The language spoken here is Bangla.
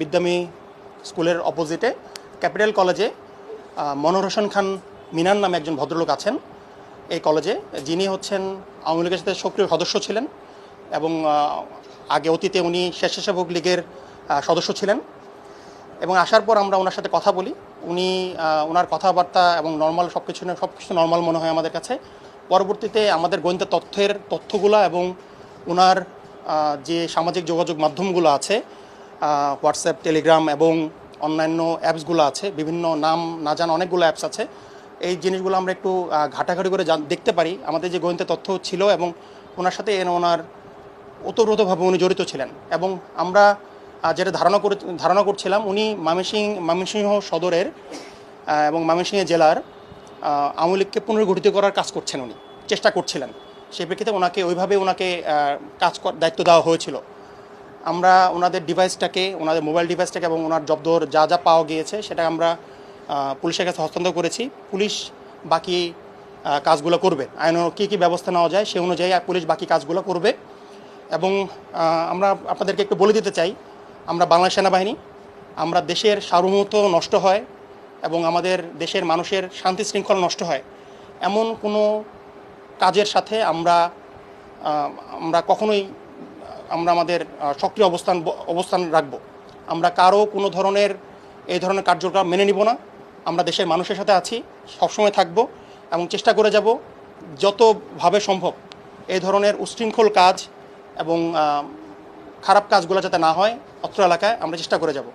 বিদ্যামী স্কুলের অপোজিটে ক্যাপিটাল কলেজে মনোহর হোসেন খান মিনান নামে একজন ভদ্রলোক আছেন এই কলেজে। যিনি হচ্ছেন আওয়ামী লীগের সাথে সক্রিয় সদস্য ছিলেন এবং আগে অতীতে উনি স্বেচ্ছাসেবক লীগের সদস্য ছিলেন। এবং আসার পর আমরা ওনার সাথে কথা বলি। উনি ওনার কথাবার্তা এবং নর্মাল সব কিছু সব কিছু নর্মাল মনে হয় আমাদের কাছে। পরবর্তীতে আমাদের গোয়েন্দা তথ্যের তথ্যগুলো এবং ওনার যে সামাজিক যোগাযোগ মাধ্যমগুলো আছে হোয়াটসঅ্যাপ টেলিগ্রাম এবং অন্যান্য অ্যাপসগুলো আছে। বিভিন্ন নাম না জানা অনেকগুলো অ্যাপস আছে। এই জিনিসগুলো আমরা একটু ঘাটাঘাটি করে দেখতে পারি। আমাদের যে গোয়েন্দা তথ্য ছিল এবং ওনার সাথে এন ওনার ওতপ্রোতভাবে উনি জড়িত ছিলেন এবং আমরা যেটা ধারণা করে ধারণা করছিলাম, উনি ময়মনসিং মামিসিংহ সদরের এবং ময়মনসিংহ জেলার আওয়ামী লীগকে পুনর্গঠিত করার কাজ করছেন উনি, চেষ্টা করছিলেন। সেই প্রেক্ষিতে ওনাকে ওইভাবে ওনাকে কাজ দায়িত্ব দেওয়া হয়েছিল। আমরা ওনাদের ডিভাইসটাকে ওনাদের মোবাইল ডিভাইসটাকে এবং ওনার জব্দর যা যা পাওয়া গিয়েছে সেটা আমরা পুলিশের কাছে হস্তান্তর করেছি। পুলিশ বাকি কাজগুলো করবে। আইন কী কী ব্যবস্থা নেওয়া যায় সে অনুযায়ী পুলিশ বাকি কাজগুলো করবে। এবং আমরা আপনাদেরকে একটু বলে দিতে চাই, আমরা বাংলা সেনাবাহিনী, আমরা দেশের সার্বভৌমত্ব নষ্ট হয় এবং আমাদের দেশের মানুষের শান্তি শৃঙ্খলা নষ্ট হয়। এমন কোনো কাজের সাথে আমরা আমরা কখনোই আমরা আমাদের সক্রিয় অবস্থান অবস্থান রাখব। আমরা কারও কোনো ধরনের এই ধরনের কার্যক্রম মেনে নিব না। আমরা দেশের মানুষের সাথে আছি, সবসময় থাকব এবং চেষ্টা করে যাব যতভাবে সম্ভব এই ধরনের উশৃঙ্খল কাজ এবং খারাপ কাজগুলো যাতে না হয় অত্র এলাকায় আমরা চেষ্টা করে যাব।